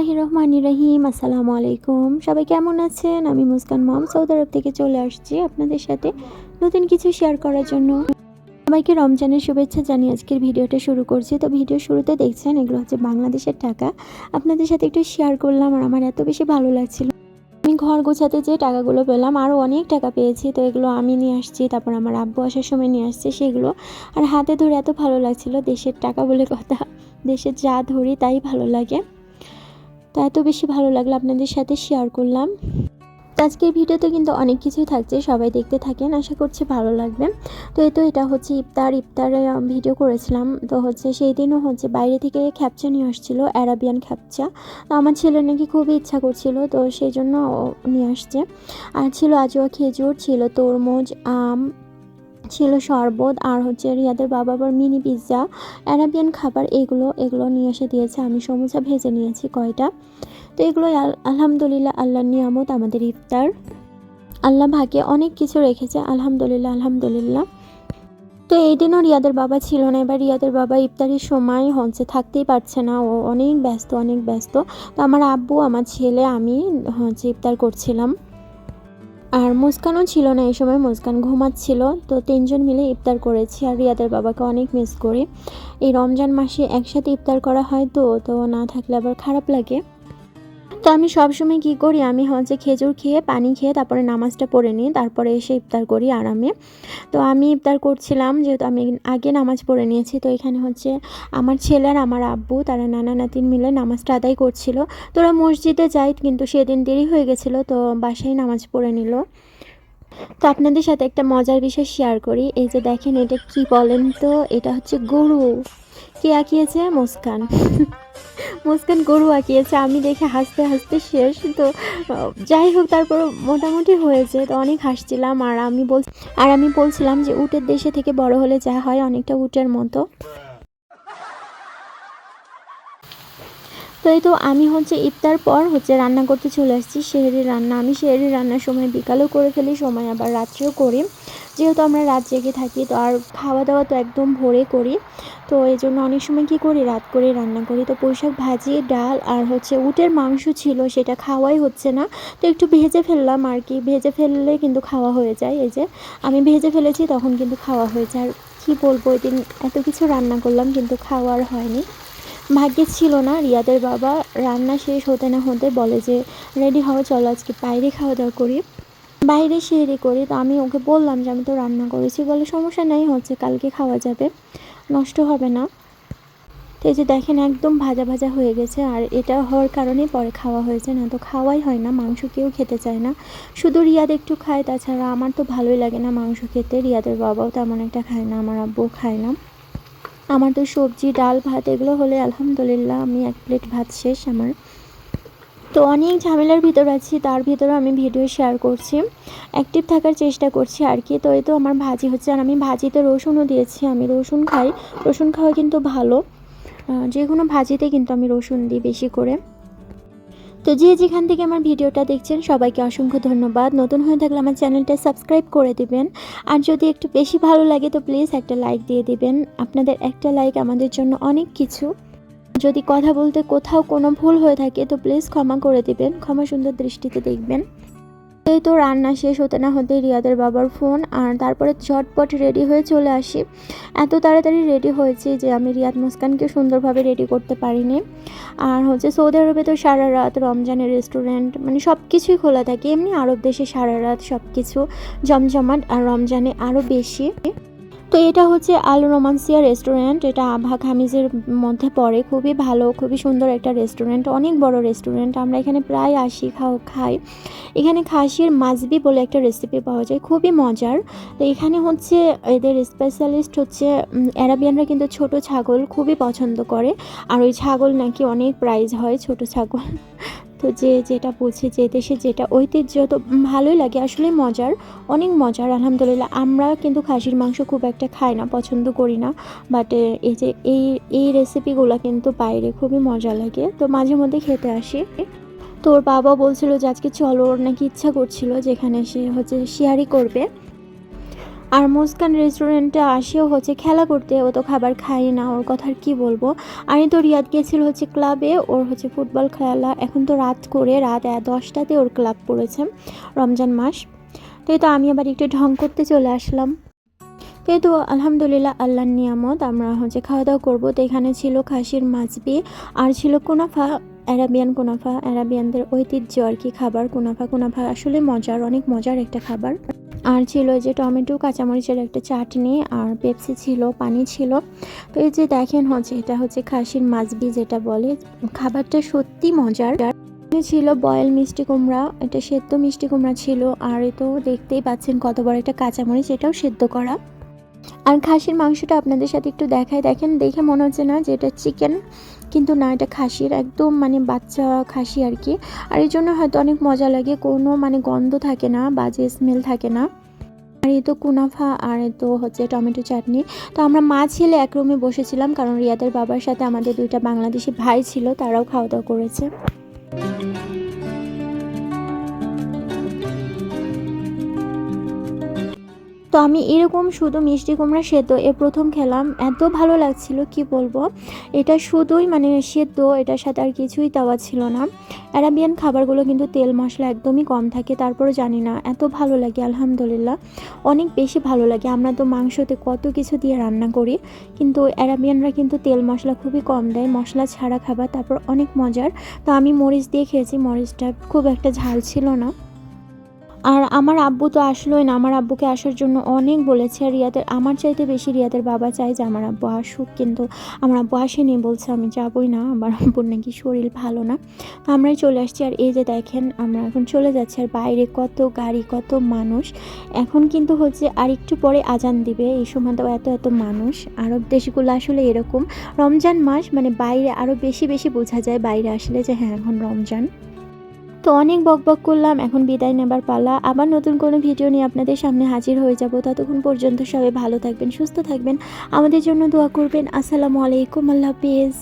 বিসমিল্লাহ রহমান রহিম আসসালামু আলাইকুম। সবাই কেমন আছেন? আমি মুসকান মম, সৌদি আরব থেকে চলে আসছি আপনাদের সাথে নতুন কিছু শেয়ার করার জন্য। সবাইকে রমজানের শুভেচ্ছা জানিয়ে আজকের ভিডিওটা শুরু করছি। তো ভিডিও শুরুতে দেখছেন, এগুলো হচ্ছে বাংলাদেশের টাকা। আপনাদের সাথে একটু শেয়ার করলাম আর আমার এত বেশি ভালো লাগছিল। আমি ঘর গোছাতে যে টাকাগুলো পেলাম আরও অনেক টাকা পেয়েছি। তো এগুলো আমি নিয়ে আসছি, তারপর আমার আব্বু আসার সময় নিয়ে আসছে সেগুলো। আর হাতে ধরে এত ভালো লাগছিল, দেশের টাকা বলে কথা, দেশের যা ধরি তাই ভালো লাগে। তো এত বেশি ভালো লাগল আপনাদের সাথে শেয়ার করলাম। আজকের ভিডিওতে কিন্তু অনেক কিছুই থাকছে, সবাই দেখতে থাকেন, আশা করছি ভালো লাগবে। তো এই তো এটা হচ্ছে ইফতার, ইফতারে ভিডিও করেছিলাম। তো হচ্ছে সেই দিনও হচ্ছে বাইরে থেকে খ্যাপচা নিয়ে আসছিল অ্যারাবিয়ান খ্যাপচা তো আমার ছেলের নাকি খুবই ইচ্ছা করছিল, তো সেই জন্য নিয়ে আসছে। আর ছিল আজোয়া খেজুর, ছিল তরমুজ, আম ছিল শরবত আর হচ্ছে রিয়াদের বাবা আবার মিনি পিৎজা অ্যারাবিয়ান খাবার, এগুলো এগুলো নিয়ে এসে দিয়েছে। আমি সমুচা ভেজে নিয়েছি কয়টা। তো এগুলো আলহামদুলিল্লাহ আল্লাহর নিয়ামত, আমাদের ইফতার। আল্লাহ ভাগে অনেক কিছু রেখেছে। আলহামদুলিল্লাহ আলহামদুলিল্লাহ। তো এই দিনও রিয়াদের বাবা ছিল না। এবার রিয়াদের বাবা ইফতারির সময় হচ্ছে থাকতেই পারছে না। ও অনেক ব্যস্ত অনেক ব্যস্ত। তো আমার আব্বু, আমার ছেলে, আমি হচ্ছে ইফতার করছিলাম। আর মুস্কানও ছিল না এই সময়, মুস্কান ঘুমাচ্ছিল। তো তিনজন মিলে ইফতার করেছি আর রিয়াদের বাবাকে অনেক মিস করি। এই রমজান মাসে একসাথে ইফতার করা হয় তো তো না থাকলে আবার খারাপ লাগে। তো আমি সবসময় কী করি? আমি হচ্ছে খেজুর খেয়ে, পানি খেয়ে তারপরে নামাজটা পড়ে নিই। তারপরে এসে ইফতার করি আরামে। তো আমি ইফতার করছিলাম, যেহেতু আমি আগে নামাজ পড়ে নিয়েছি। তো এখানে হচ্ছে আমার ছেলে আর আমার আব্বু, তারা নানা নাতিন মিলে নামাজটা আদায় করছিল। তোরা মসজিদে যাই কিন্তু সেদিন দেরি হয়ে গেছিল, তো বাসায় নামাজ পড়ে নিল। তো আপনাদের সাথে একটা মজার বিষয় শেয়ার করি। এই যে দেখেন, এটা কি বলেন তো? এটা হচ্ছে গরু। কে আঁকিয়েছে? মুস্কান। মুস্কান গরু আঁকিয়েছে, আমি দেখে হাসতে হাসতে শেষ। তো যাই হোক তারপর মোটামুটি হয়েছে। তো অনেক হাসছিলাম, আর আমি বল, আর আমি বলছিলাম যে উটের দেশে থেকে বড় হলে যা হয় অনেকটা উটের মতো। তো এই তো আমি হচ্ছে ইফতার পর হচ্ছে রান্না করতে চলে আসছি শেহরি রান্না। আমি শেহরি রান্নার সময় বিকালেও করে ফেলি, সময় আবার রাত্রেও করি। যেহেতু আমরা রাত জেগে থাকি, তো আর খাওয়া দাওয়া তো একদম ভোরে করি। তো এই জন্য অনেক সময় কী করি? রাত করে রান্না করি। তো পোশাক ভাজি, ডাল আর হচ্ছে উটের মাংস ছিল, সেটা খাওয়াই হচ্ছে না। তো একটু ভেজে ফেললাম আর কি। ভেজে ফেললে কিন্তু খাওয়া হয়ে যায়। এই যে আমি ভেজে ফেলেছি, তখন কিন্তু খাওয়া হয়েছে আর কী বলব ওই দিন এত কিছু রান্না করলাম, কিন্তু খাওয়ার হয়নি। ভাগ্যে ছিল না। রিয়াদের বাবা রান্না শেষ হতে না হতে বলে যে, রেডি হওয়া চলো আজকে বাইরে খাওয়া দাওয়া করি। বাইরে সেরে করি। তো আমি ওকে বললাম যে, আমি তো রান্না করেছি। বলে, সমস্যা নেই, হচ্ছে কালকে খাওয়া যাবে। নষ্ট হবে না। তো এই যে দেখেন একদম ভাজা ভাজা হয়ে গেছে আর এটা হওয়ার কারণে পরে খাওয়া হয়েছে না। তো খাওয়াই হয় না, মাংস কেউ খেতে চায় না। শুধু রিয়াদ একটু খায়, তাছাড়া আমার তো ভালোই লাগে না মাংস খেতে। রিয়াদের বাবাও তেমন একটা খায় না, আমার আব্বু খায় না। আমার তো সবজি, ডাল, ভাত এগুলো হলে আলহামদুলিল্লাহ আমি এক প্লেট ভাত শেষ আমার। তো অনেক ঝামেলার ভিতর আছি, তার ভিতরে আমি ভিডিও শেয়ার করছি। অ্যাক্টিভ থাকার চেষ্টা করছি আর কি। তো এই তো আমার ভাজি হচ্ছে। আর আমি ভাজিতে রসুনও দিয়েছি। আমি রসুন খাই। রসুন খাওয়া কিন্তু ভালো। যে কোনো ভাজিতে কিন্তু আমি রসুন দিই বেশি করে। তো যে যেখান থেকে আমার ভিডিওটা দেখছেন, সবাইকে অসংখ্য ধন্যবাদ। নতুন হয়ে থাকলে আমার চ্যানেলটা সাবস্ক্রাইব করে দিবেন। আর যদি একটু বেশি ভালো লাগে, তো প্লিজ একটা লাইক দিয়ে দিবেন। আপনাদের একটা লাইক আমাদের জন্য অনেক কিছু। যদি কথা বলতে কোথাও কোনো ভুল হয়ে থাকে, তো প্লিজ ক্ষমা করে দিবেন। ক্ষমা সুন্দর দৃষ্টিতে দেখবেন। এই তো রান্না শেষ হতে না হতে রিয়াদের বাবার ফোন আর তারপরে ঝটপট রেডি হয়ে চলে আসি। এত তাড়াতাড়ি রেডি হয়েছি যে আমি রিয়াদ মুস্কানকে সুন্দরভাবে রেডি করতে পারিনি। আর হচ্ছে সৌদি আরবে তো সারা রাত রমজানের রেস্টুরেন্ট মানে সব কিছুই খোলা থাকে। এমনি আরব দেশে সারা রাত সব কিছু জমজমাট, আর রমজানে আরও বেশি। তো এটা হচ্ছে আল রোমান্সিয়া রেস্টুরেন্ট। এটা আভা খামিজের মধ্যে পড়ে। খুবই ভালো, খুবই সুন্দর একটা রেস্টুরেন্ট, অনেক বড় রেস্টুরেন্ট। আমরা এখানে প্রায় আসি খাও খাই। এখানে খাসির মাজবি বলে একটা রেসিপি পাওয়া যায়, খুবই মজার। তো এখানে হচ্ছে এদের স্পেশালিস্ট হচ্ছে অ্যারাবিয়ানরা কিন্তু ছোট ছাগল খুবই পছন্দ করে। আর ওই ছাগল নাকি অনেক প্রাইজ হয় ছোট ছাগল। তো যে যেটা বুঝে যে দেশে যেটা ঐতিহ্য, তো ভালোই লাগে। আসলে মজার, অনেক মজার, আলহামদুলিল্লাহ। আমরা কিন্তু খাসির মাংস খুব একটা খাই না, পছন্দ করি না। বাট এই যে এই এই রেসিপিগুলো কিন্তু বাইরে খুবই মজা লাগে। তো মাঝে মধ্যে খেতে আসি। তোর বাবা বলছিল যে আজকে চলো ওর নাকি ইচ্ছা করছিল, যেখানে সে হচ্ছে শেয়ারই করবে। আর মুস্কান রেস্টুরেন্টে আসেও হচ্ছে খেলা করতে, ও তো খাবার খাই না, ওর কথা আর কী বলব? আমি তো রিয়াদ গিয়েছিল হচ্ছে ক্লাবে ওর হচ্ছে ফুটবল খেলা, এখন তো রাত করে, রাত দশটাতে ওর ক্লাব পড়েছে, রমজান মাস। তো তো আমি আবার একটু ঢং করতে চলে আসলাম। তো তো আলহামদুলিল্লাহ, আল্লাহর নিয়ামত, আমরা হচ্ছে খাওয়া দাওয়া করব। তো এখানে ছিল খাসির মাছবি আর ছিল কোনাফা, অ্যারাবিয়ান কোনাফা, অ্যারাবিয়ানদের ঐতিহ্য আর কি, খাবার কোনাফা। কোনাফা আসলে মজার, অনেক মজার একটা খাবার। আর ছিল যে টমেটো, কাঁচামরিচের একটা চাটনি আর পেপসি ছিল, পানি ছিল। তো এই যে দেখেন হচ্ছে, এটা হচ্ছে খাসির মাছবি যেটা বলে। খাবারটা সত্যি মজার। ছিল বয়েল মিষ্টি কুমড়া, এটা সেদ্ধ মিষ্টি কুমড়া ছিল। আর এ তো দেখতেই পাচ্ছেন কত বড় একটা কাঁচামরিচ, এটাও সেদ্ধ করা। আর খাসির মাংসটা আপনাদের সাথে একটু দেখায় দেখেন, দেখে মনে হচ্ছে না যে এটা চিকেন কিন্তু না, এটা খাসির একদম মানে বাচ্চা খাসি আর কি। আর এই জন্য হয়তো অনেক মজা লাগে, কোনো মানে গন্ধ থাকে না, বাজে স্মেল থাকে না। আর এ তো কুনাফা, আর এ তো হচ্ছে টমেটো চাটনি। তো আমরা মা ছেলে এক রুমে বসেছিলাম, কারণ রিয়াদের বাবার সাথে আমাদের দুইটা বাংলাদেশি ভাই ছিল, তারাও খাওয়া দাওয়া করেছে। তো আমি এরকম শুধু মিষ্টি কুমড়া সেদ্ধ, এ প্রথম খেলাম। এত ভালো লাগছিল, কি বলব? এটা শুধুই মানে সেদ্ধ, এটার সাথে আর কিছুই দেওয়া ছিল না। অ্যারাবিয়ান খাবারগুলো কিন্তু তেল মশলা একদমই কম থাকে তারপরে জানি না, এত ভালো লাগে, আলহামদুলিল্লাহ। অনেক বেশি ভালো লাগে, আমরা তো মাংসতে কত কিছু দিয়ে রান্না করি, কিন্তু অ্যারাবিয়ানরা কিন্তু তেল মশলা খুবই কম দেয়, মশলা ছাড়া খাবার, তারপর অনেক মজার। তো আমি মরিচ দিয়ে খেয়েছি, মরিচটা খুব একটা ঝাল ছিল না। আর আমার আব্বু তো আসলোই না। আমার আব্বুকে আসার জন্য অনেক বলেছে আর রিয়াদের। আমার চাইতে বেশি রিয়াদের বাবা চাই যে, আমার আব্বু আসুক, কিন্তু আমার আব্বু আসেনি। বলছে, আমি যাবই না। আমার আব্বুর নাকি শরীর ভালো না। তো আমরাই চলে আসছি। আর এই যে দেখেন, আমরা এখন চলে যাচ্ছি। আর বাইরে কত গাড়ি, কত মানুষ। এখন কিন্তু হচ্ছে আর একটু পরে আজান দিবে। এই সময় তো এত এত মানুষ। আরব দেশগুলো আসলে এরকম। রমজান মাস মানে বাইরে আরও বেশি বেশি বোঝা যায়। বাইরে আসলে যে হ্যাঁ এখন রমজান। তো অনেক বক বক করলাম, এখন বিদায় নেবার পালা। আবার নতুন কোনো ভিডিও নিয়ে আপনাদের সামনে হাজির হয়ে যাব। ততক্ষণ পর্যন্ত সবাই ভালো থাকবেন, সুস্থ থাকবেন। আমাদের জন্য দোয়া করবেন। আসসালামু আলাইকুম, আল্লাহ হাফিজ।